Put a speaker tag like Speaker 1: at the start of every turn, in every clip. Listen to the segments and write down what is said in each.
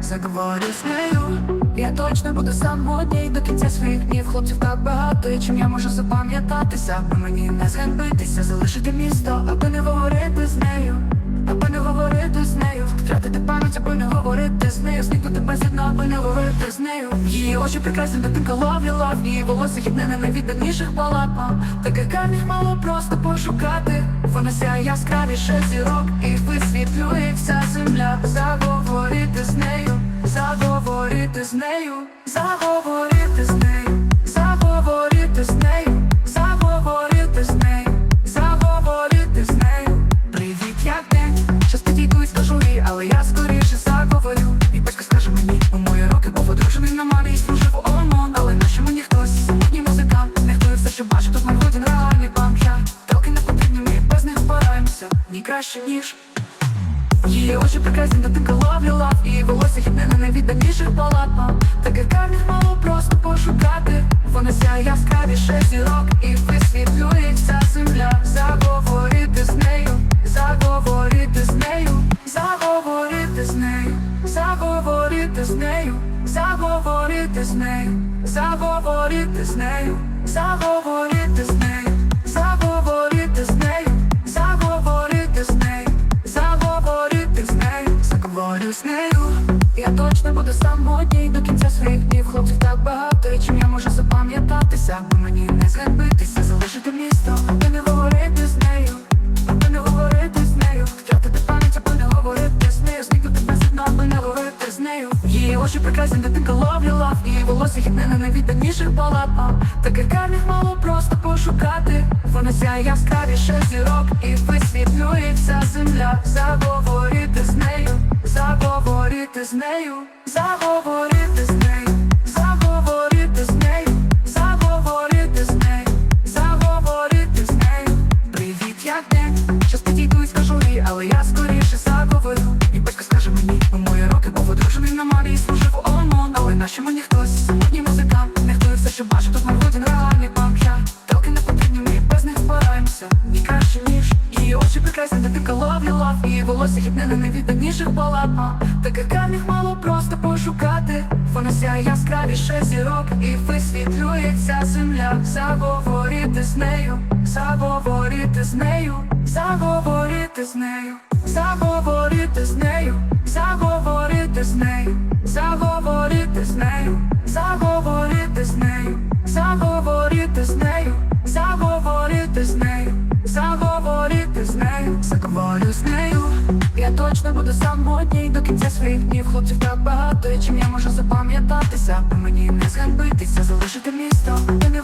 Speaker 1: Заговорю з нею, я точно буду самотній. До кінця своїх днів Хлопців так багато, і чим я можу запам'ятатися? Аби мені не зганьбитися, залишити місто, аби не говорити з нею, аби не говорити з нею, втратити пам'ять, аби не говорити з нею, зникнути очі прекрасні, дитинка ловлі лав, її волосся хідне не найвідданіших балапам Таких камінь мало просто пошукати. Вона сяє яскравіше зірок і висвітлює вся земля. Заговорити з нею, заговорити з нею, заговорити краще, ніж Її очі прекрасні, дитинка ловлі лав Її волосся хідне на найвідданіших палатах Таких камінь мало просто пошукати. Вона сяє яскравіше зірок І висвітлює вся земля. Заговорити з нею, заговорити з нею Заговорити з нею, заговорити з нею Заговорити з нею, заговорити з нею Заговорити з нею, Я точно буду самотній до кінця своїх днів Хлопців так багато, і чим я можу запам'ятатися? Бо мені не зганьбитися, залишити місто. Аби не говорити з нею, аби не говорити з нею. Втратити пам'ять, аби не говорити з нею. Зникнути безвідно, аби не говорити з нею Її очі прекрасні, дитинка ловлі лав Її волосся хідне на найвідданіших палатах Таких камінь мало просто пошукати. Вона сяє яскравіше зірок І висвітлюється земля. Заговорити з нею, заговорити з нею Заговорити з нею, і служив у ОМОН Але нащо мені хтось, самотній музикант Не хто все, що бачу, тут Маргодін реальний пам'ят Трохи не потрібні, ми без них впораємося. Ні краще, ніж її очі прекрасні, дитинка ловлі лав Її волосся хідне на найвідданіших палатах Таких камінь мало просто пошукати. Вона сяє яскравіше зірок І висвітлює вся земля. Заговорити з нею, заговорити з нею Заговорити з нею, заговорити з нею. Заговорити з нею, заговорити з нею. Заговорити з нею, заговорити з нею. Заговорити з нею, заговорити з нею. Заговорю з нею. Я точно буду самотній до кінця своїх днів. Хлопців так багато, і чим я можу запам'ятатися? Мені не зганьбитися, залишити місто. І не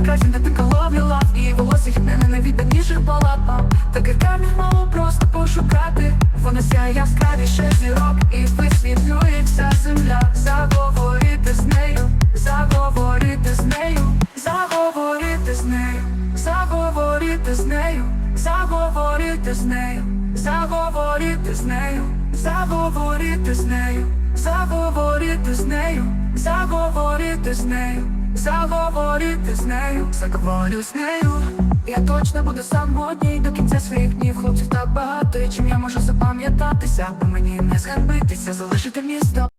Speaker 1: Дитинка ловлі лав Її волосся хідне на найвідданіших палатах Таких камінь мало просто пошукати. Вона сяє яскравіше зірок І висвітлює вся земля. Заговорити з нею, заговорити з нею Заговорити з нею, заговорити з нею Заговорити з нею, заговорити з нею Заговорити з нею, заговорити з нею Заговорити з нею, заговорити з нею Заговорю з нею. Я точно буду самотній до кінця своїх днів. Хлопців так багато, і чим я можу запам'ятатися бо мені не зганьбитися, залишити місто